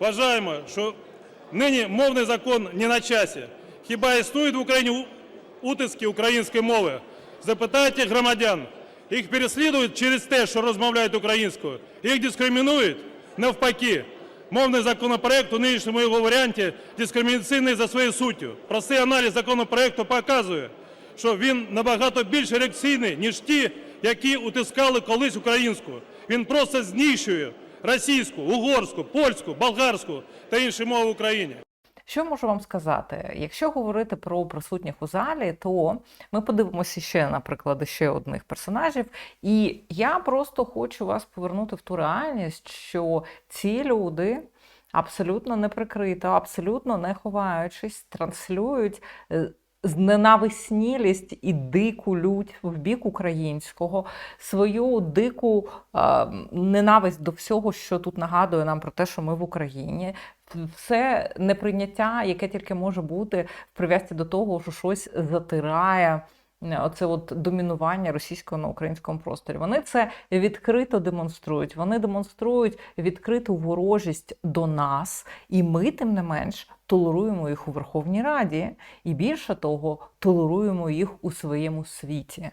Вважаємо, що нині мовний закон не на часі. Хіба існують в Україні утиски української мови? Запитайте громадян. Їх переслідують через те, що розмовляють українською. Їх дискримінують навпаки. Мовний законопроект у нинішньому його варіанті дискримінаційний за своєю суттю. Простий аналіз законопроекту показує, що він набагато більш реакційний, ніж ті, які утискали колись українську. Він просто знищує російську, угорську, польську, болгарську та інші мови в Україні. Що можу вам сказати? Якщо говорити про присутніх у залі, то ми подивимося ще на приклади ще одних персонажів. І я просто хочу вас повернути в ту реальність, що ці люди абсолютно неприкрито, абсолютно не ховаючись, транслюють. Зненависнілість і дику лють в бік українського, свою дику е, ненависть до всього, що тут нагадує нам про те, що ми в Україні, все неприйняття, яке тільки може бути в прив'язці до того, що щось затирає. Е, Оце от домінування російського на українському просторі. Вони це відкрито демонструють. Вони демонструють відкриту ворожість до нас, і ми, тим не менш, толеруємо їх у Верховній Раді, і більше того, толеруємо їх у своєму світі.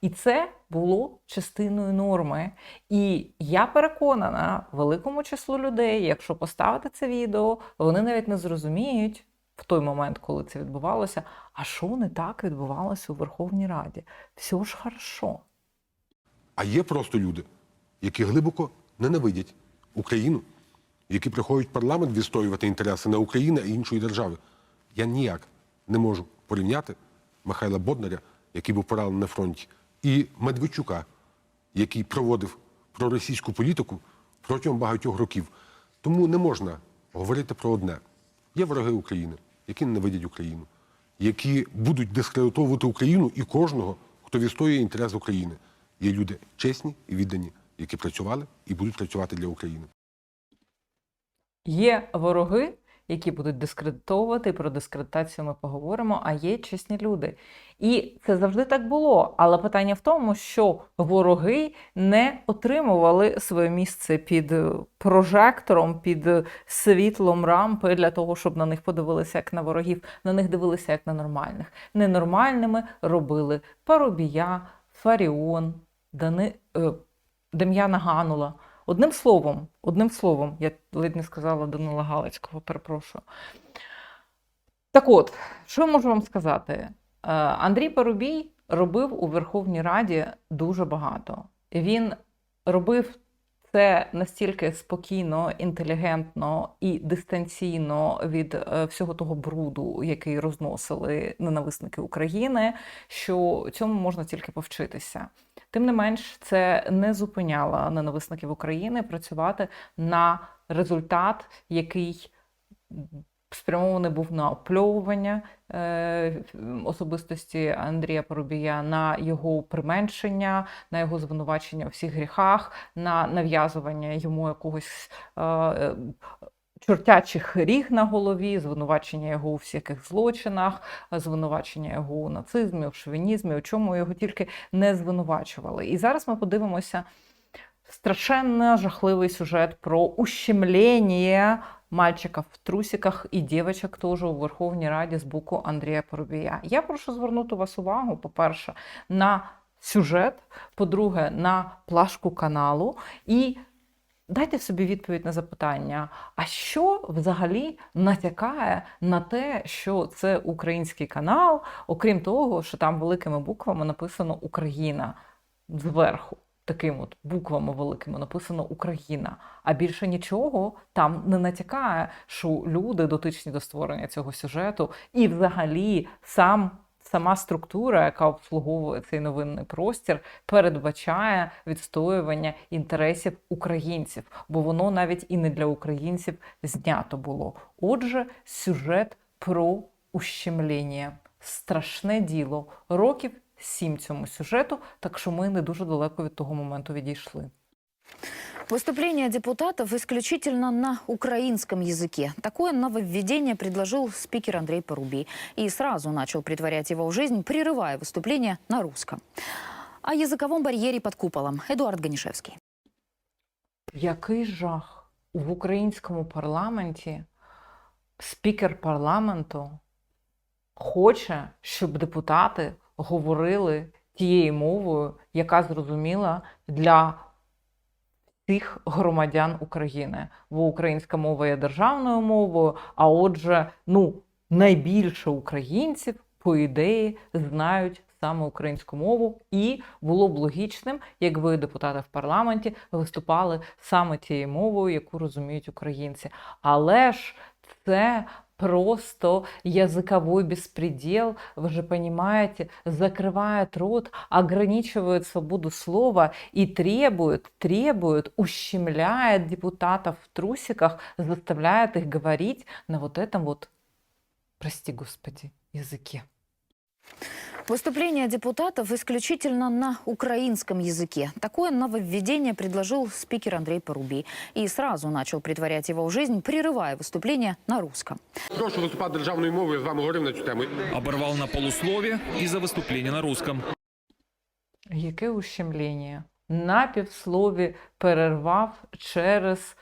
І це було частиною норми. І я переконана, великому числу людей, якщо поставити це відео, вони навіть не зрозуміють в той момент, коли це відбувалося, а що не так відбувалося у Верховній Раді. Все ж хорошо. А є просто люди, які глибоко ненавидять Україну, які приходять в парламент відстоювати інтереси не України, а іншої держави. Я ніяк не можу порівняти Михайла Боднаря, який був поранений на фронті, і Медведчука, який проводив проросійську політику протягом багатьох років. Тому не можна говорити про одне. Є вороги України, які ненавидять Україну, які будуть дискредитовувати Україну і кожного, хто відстоює інтерес України. Є люди чесні і віддані, які працювали і будуть працювати для України. Є вороги, які будуть дискредитовувати, про дискредитацію ми поговоримо, а є чесні люди. І це завжди так було. Але питання в тому, що вороги не отримували своє місце під прожектором, під світлом рампи для того, щоб на них подивилися як на ворогів. На них дивилися як на нормальних. Ненормальними робили Парубія, Фаріон, Дани... е, Дем'яна Ганула. Одним словом, одним словом, я ледь не сказала Данила Галицького, перепрошую. Так от, що можу вам сказати? Е, Андрій Парубій робив у Верховній Раді дуже багато. Він робив це настільки спокійно, інтелігентно і дистанційно від е, всього того бруду, який розносили ненависники України, що цьому можна тільки повчитися. Тим не менш, це не зупиняло ненависників України працювати на результат, який спрямований був на опльовування е, особистості Андрія Поробія, на його применшення, на його звинувачення у всіх гріхах, на нав'язування йому якогось. е, е, Чортячих ріг на голові, звинувачення його у всяких злочинах, звинувачення його у нацизмі, у шовінізмі, у чому його тільки не звинувачували. І зараз ми подивимося страшенно жахливий сюжет про ущемлення мальчиков в трусиках і дівчаток теж у Верховній Раді з боку Андрія Поробія. Я прошу звернути вас увагу, по-перше, на сюжет, по-друге, на плашку каналу і. Дайте собі відповідь на запитання, а що взагалі натякає на те, що це український канал, окрім того, що там великими буквами написано Україна зверху. Таким от буквами великими написано Україна. А більше нічого там не натякає, що люди дотичні до створення цього сюжету, і взагалі сам сама структура, яка обслуговує цей новинний простір, передбачає відстоювання інтересів українців, бо воно навіть і не для українців знято було. Отже, сюжет про ущемлення. Страшне діло. Років сім цьому сюжету, так що ми не дуже далеко від того моменту відійшли. Выступление депутатов исключительно на украинском языке. Такое нововведение предложил спикер Андрей Порубий и сразу начал притворять его в жизнь, прерывая выступление на русском. О языковом барьере под куполом. Эдуард Ганишевский. Який жах! в українському парламенті спікер парламенту хоче, щоб депутати говорили тією мовою, яка зрозуміла для всіх громадян України. Бо українська мова є державною мовою, а отже, ну, найбільше українців, по ідеї, знають саме українську мову, і було б логічним, якби депутати в парламенті виступали саме тією мовою, яку розуміють українці. Але ж це просто языковой беспредел, вы же понимаете, закрывает рот, ограничивает свободу слова и требует, требует, ущемляет депутатов в трусиках, заставляет их говорить на вот этом вот, прости господи, языке. Выступление депутатов исключительно на украинском языке. Такое нововведение предложил спикер Андрей Порубий. И сразу начал притворять его в жизнь, прерывая выступление на русском. Прошу виступати державною мовою, я з вами говорив на цю тему. Оборвал на полуслове из-за выступления на русском. Яке ущемлення? На півслові перервав через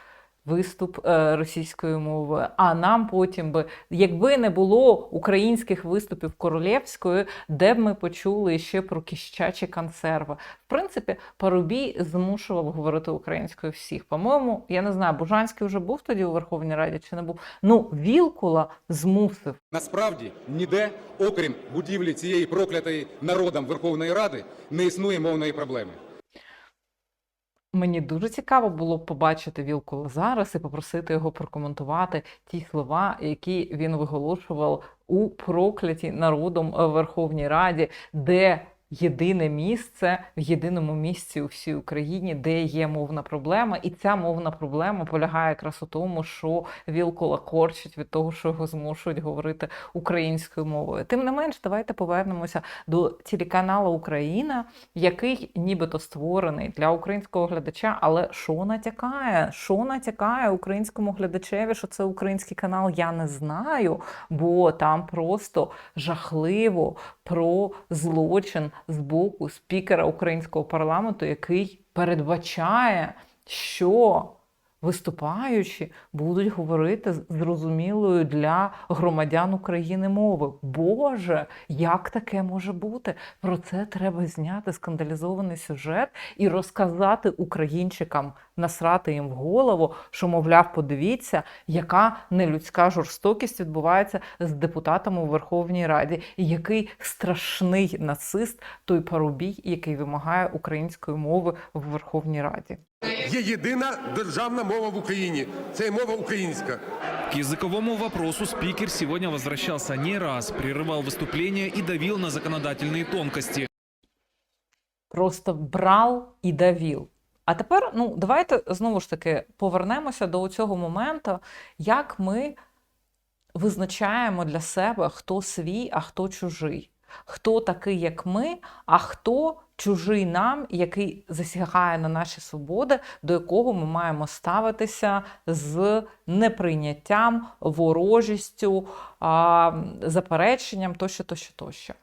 виступ е, російською мовою. А нам потім би, якби не було українських виступів королівською, де б ми почули ще про кіщачі консерви. В принципі, Парубій змушував говорити українською всіх. По-моєму, я не знаю, Бужанський вже був тоді у Верховній Раді чи не був. Ну, Вілкула змусив. Насправді ніде, окрім будівлі цієї проклятої народом Верховної Ради, не існує мовної проблеми. Мені дуже цікаво було побачити Вілкула зараз і попросити його прокоментувати ті слова, які він виголошував у прокляті народом е, Верховній Раді, де єдине місце в єдиному місці у всій Україні, де є мовна проблема, і ця мовна проблема полягає якраз у тому, що Вілкула корчить від того, що його змушують говорити українською мовою. Тим не менш, давайте повернемося до телеканалу Україна, який нібито створений для українського глядача, але що натякає? Що натякає українському глядачеві, що це український канал? Я не знаю, бо там просто жахливо про злочин з боку спікера українського парламенту, який передбачає, що виступаючі будуть говорити зрозумілою для громадян України мови. Боже, як таке може бути? Про це треба зняти скандалізований сюжет і розказати українчикам, насрати їм в голову, що, мовляв, подивіться, яка нелюдська жорстокість відбувається з депутатами у Верховній Раді, і який страшний нацист той парубій, який вимагає української мови в Верховній Раді. Є єдина державна мова в Україні. Це мова українська. К языковому вопросу спикер сегодня возвращался не раз, прерывал выступление и давил на законодательные тонкости. просто брав і давів. А тепер, ну, давайте знову ж таки повернемося до цього моменту, як ми визначаємо для себе, хто свій, а хто чужий. Хто такий, як ми, а хто чужий нам, який засягає на наші свободи, до якого ми маємо ставитися з неприйняттям, ворожістю, запереченням тощо, тощо, тощо.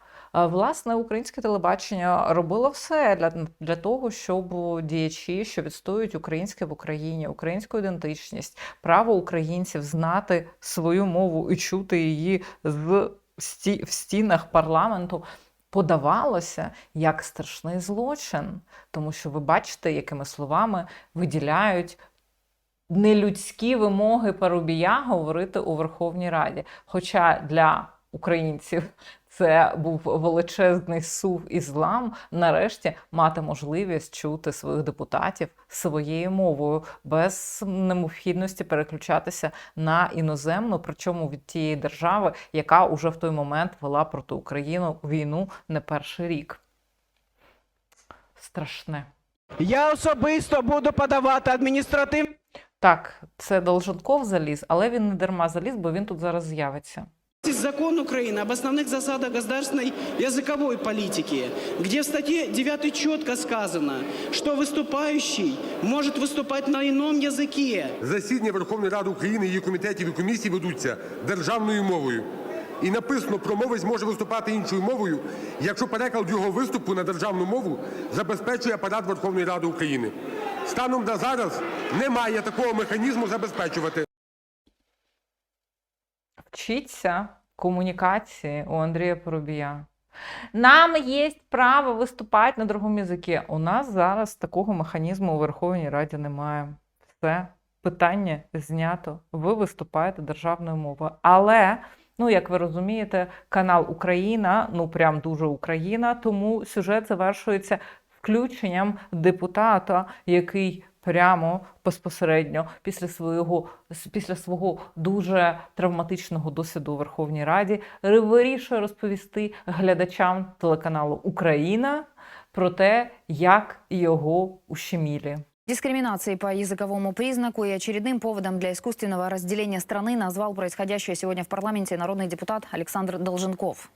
Власне, українське телебачення робило все для, для того, щоб діячі, що відстоюють українське в Україні, українську ідентичність, право українців знати свою мову і чути її з в стінах парламенту. Подавалося як страшний злочин, тому що ви бачите, якими словами виділяють нелюдські вимоги Парубія говорити у Верховній Раді. Хоча для українців це був величезний сув і злам, нарешті мати можливість чути своїх депутатів своєю мовою без необхідності переключатися на іноземну, причому від тієї держави, яка уже в той момент вела проти Україну війну не перший рік. Страшне. Я особисто буду подавати адміністративні Так, це Долженков заліз, але він не дарма заліз, бо він тут зараз з'явиться. закон Украины об основных засадах государственной языковой политики, где в статье 9 четко сказано, что выступающий может выступать на ином языке. Засідання Верховної Ради України, її комітетів і комісій ведуться державною мовою. І написано, промовець може виступати іншою мовою, якщо переклад його виступу на державну мову забезпечує апарат Верховної Ради України. станом на зараз немає такого механізму забезпечувати. Вчіться комунікації у Андрія Поробія. Нам є право виступати на другому язикі. У нас зараз такого механізму у Верховній Раді немає. Все, питання знято. Ви виступаєте державною мовою. Але, ну як ви розумієте, канал Україна, ну прям дуже Україна, тому сюжет завершується включенням депутата, який прямо безпосередньо після свого після свого дуже травматичного досвіду у Верховній Раді вирішує розповісти глядачам телеканалу Україна про те, як його ущемілі. Дискриминацией по языковому признаку и очередным поводом для искусственного разделения страны назвал происходящее сегодня в парламенте народный депутат Александр Долженков.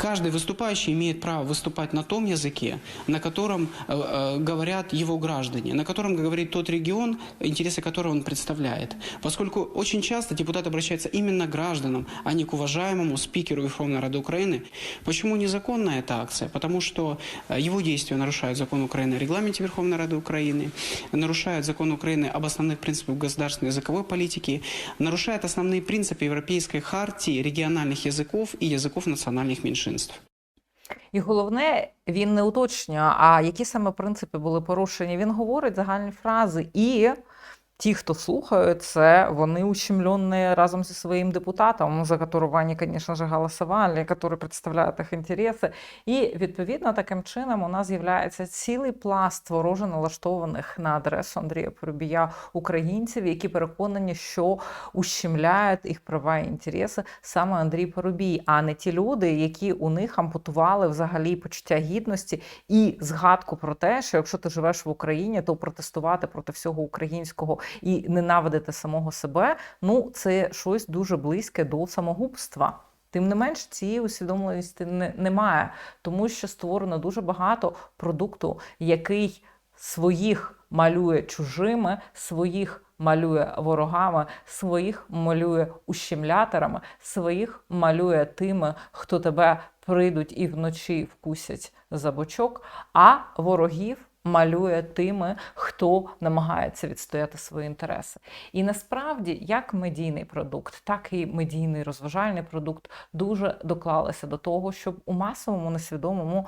Каждый выступающий имеет право выступать на том языке, на котором э, э, говорят его граждане, на котором говорит тот регион, интересы которого он представляет. Поскольку очень часто депутат обращается именно к гражданам, а не к уважаемому спикеру Верховной Рады Украины. Почему незаконна эта акция? Потому что э, его действия нарушают закон Украины о регламенте Верховной Рады Украины, нарушают закон Украины об основных принципах государственной языковой политики, нарушают основные принципы Европейской хартии региональных языков и языков национальных меньшинств. І головне, він не уточнює, а які саме принципи були порушені. Він говорить загальні фрази. І ті, хто слухають це, вони ущемлені разом зі своїм депутатом, за которого вони, звісно ж, голосували, який представляє їх інтереси. І відповідно таким чином у нас з'являється цілий пласт вороже налаштованих на адресу Андрія Поробія українців, які переконані, що ущемляють їх права і інтереси саме Андрій Поробій, а не ті люди, які у них ампутували взагалі почуття гідності і згадку про те, що якщо ти живеш в Україні, то протестувати проти всього українського і ненавидити самого себе, ну це щось дуже близьке до самогубства. Тим не менш, цієї усвідомленості не, немає, тому що створено дуже багато продукту, який своїх малює чужими, своїх малює ворогами, своїх малює ущемляторами, своїх малює тими, хто тебе прийдуть і вночі вкусять за бочок, а ворогів малює тими, хто намагається відстояти свої інтереси. І насправді, як медійний продукт, так і медійний розважальний продукт дуже доклалися до того, щоб у масовому несвідомому.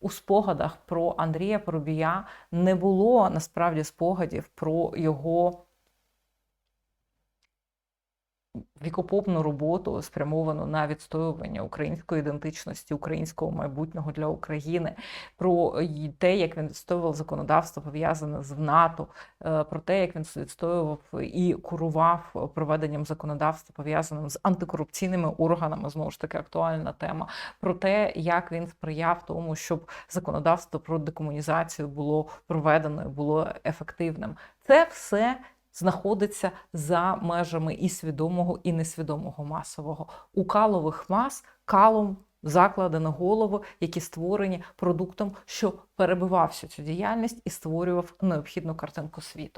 У спогадах про Андрія Пробія не було насправді спогадів про його вікопопну роботу, спрямовану на відстоювання української ідентичності, українського майбутнього для України, про те, як він відстоював законодавство пов'язане з НАТО, е, про те, як він відстоював і курував проведенням законодавства пов'язаним з антикорупційними органами, знову ж таки актуальна тема, про те, як він сприяв тому, щоб законодавство про декомунізацію було проведено, і було ефективним. Це все знаходиться за межами і свідомого, і несвідомого масового. У калових мас калом заклади на голову, які створені продуктом, що перебивався цю діяльність і створював необхідну картинку світу.